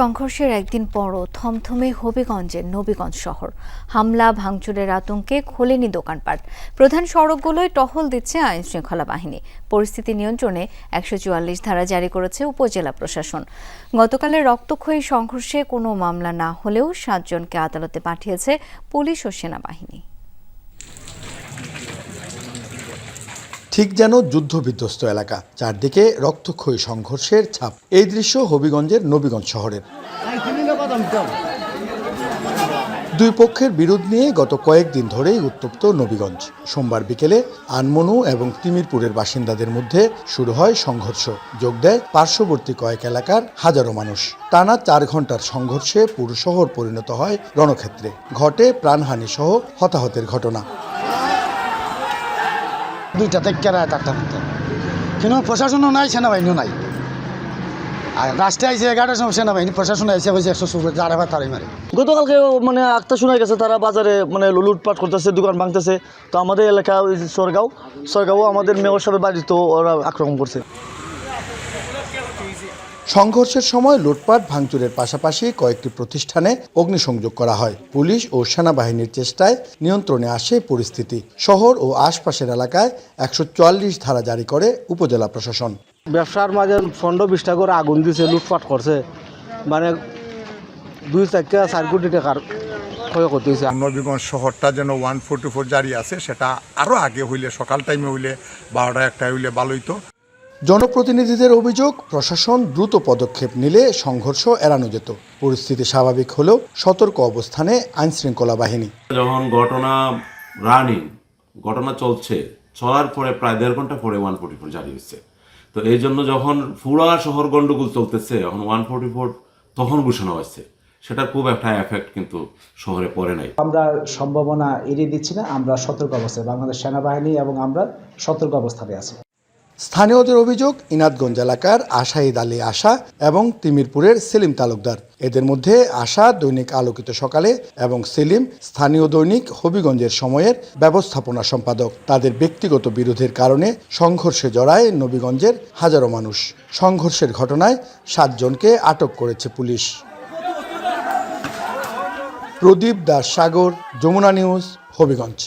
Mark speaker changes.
Speaker 1: সংঘর্ষের একদিন পরও থমথমে হবিগঞ্জের নবীগঞ্জ শহর। হামলা, ভাঙচুরের আতঙ্কে খোলেনি দোকানপাট। প্রধান সড়কগুলোয় টহল দিচ্ছে আইন শৃঙ্খলা বাহিনী। পরিস্থিতি নিয়ন্ত্রণে একশো চুয়াল্লিশ ধারা জারি করেছে উপজেলা প্রশাসন। গতকালের রক্তক্ষয়ী সংঘর্ষে কোনো মামলা না হলেও সাতজনকে আদালতে পাঠিয়েছে পুলিশ ও সেনাবাহিনী।
Speaker 2: ঠিক যেন যুদ্ধবিধ্বস্ত এলাকা, চারদিকে রক্তক্ষয়ী সংঘর্ষের ছাপ। এই দৃশ্য হবিগঞ্জের নবীগঞ্জ শহরের দুই পক্ষের বিরোধ নিয়ে গত কয়েকদিন ধরেই উত্তপ্ত নবীগঞ্জ। সোমবার বিকেলে আনমনু এবং তিমিরপুরের বাসিন্দাদের মধ্যে শুরু হয় সংঘর্ষ। যোগ দেয় পার্শ্ববর্তী কয়েক এলাকার হাজারো মানুষ। টানা চার ঘণ্টার সংঘর্ষে পুরো শহর পরিণত হয় রণক্ষেত্রে। ঘটে প্রাণহানি সহ হতাহতের ঘটনা।
Speaker 3: দুইটা থেকে কেরায় চারটার মধ্যে কিন্তু প্রশাসনও নাই, সেনাবাহিনীও নাই। আর রাস্তায় আইসে এগারোটার সময় সেনাবাহিনী, প্রশাসন আইসে হয়েছে একশো সুবিধা যারা বা তারাই মারে।
Speaker 4: গতকালকে মানে আক্তা শোনা গেছে, তারা বাজারে মানে লুটপাট করতেছে, দোকান ভাঙতেছে। তো আমাদের এলাকা ওই সরগাঁও সরগাঁও আমাদের মেয়র সাহেবের বাড়ি তো ওরা আক্রমণ করছে।
Speaker 2: সংঘর্ষের সময় লুটপাট ভাঙচুরের পাশাপাশি কয়েকটি প্রতিষ্ঠানে অগ্নিসংযোগ করা হয়। পুলিশ ও সেনাবাহিনীর চেষ্টায় নিয়ন্ত্রণে আসে পরিস্থিতি। শহর ও আশপাশের এলাকায় একশো ধারা জারি করে উপজেলা প্রশাসন।
Speaker 5: ব্যবসার মাঝে পনেরো বিশটা করে আগুন দিছে লুটপাট করছে। মানে দুই চারটা চার কোটি টাকার ক্ষয়ক্ষতি হয়েছে।
Speaker 6: নবীগঞ্জ শহরটা যেন ওয়ান ফোর্টি ফোর জারি আছে সেটা আরও আগে হইলে সকাল টাইমে হইলে বারোটা একটা হইলে ভালো হইতো।
Speaker 2: জনপ্রতিনিধিদের অভিযোগ প্রশাসন দ্রুত পদক্ষেপ নিলে সংঘর্ষ এড়ানো যেত। পরিস্থিতি স্বাভাবিক হলেও সতর্ক অবস্থানে আইনশৃঙ্খলা বাহিনী।
Speaker 7: যখন ঘটনা রানিং ঘটনা চলছে চলার পরে প্রায় দেড় ঘণ্টা পরে ওয়ান ফোর্টি ফোর জারি হচ্ছে তো এই জন্য যখন পুরা শহর গন্ডগোল চলতেছে এখন ওয়ান ফোর্টি ফোর তখন ঘোষণা হয়েছে। সেটার খুব একটা এফেক্ট কিন্তু শহরে পড়ে নাই।
Speaker 8: আমরা সম্ভাবনা এড়িয়ে দিচ্ছি না আমরা সতর্ক অবস্থায় বাংলাদেশ সেনাবাহিনী এবং আমরা সতর্ক অবস্থানে আছি।
Speaker 2: স্থানীয়দের অভিযোগ, ইনাদগঞ্জ এলাকার আশাহিদ আলী আশা এবং তিমিরপুরের সেলিম তালুকদার। এদের মধ্যে আশা দৈনিক আলোকিত সকালে এবং সেলিম স্থানীয় দৈনিক হবিগঞ্জের সময়ের ব্যবস্থাপনা সম্পাদক। তাদের ব্যক্তিগত বিরোধের কারণে সংঘর্ষে জড়ায় নবীগঞ্জের হাজারো মানুষ। সংঘর্ষের ঘটনায় সাতজনকে আটক করেছে পুলিশ। প্রদীপ দাস সাগর, যমুনা নিউজ, হবিগঞ্জ।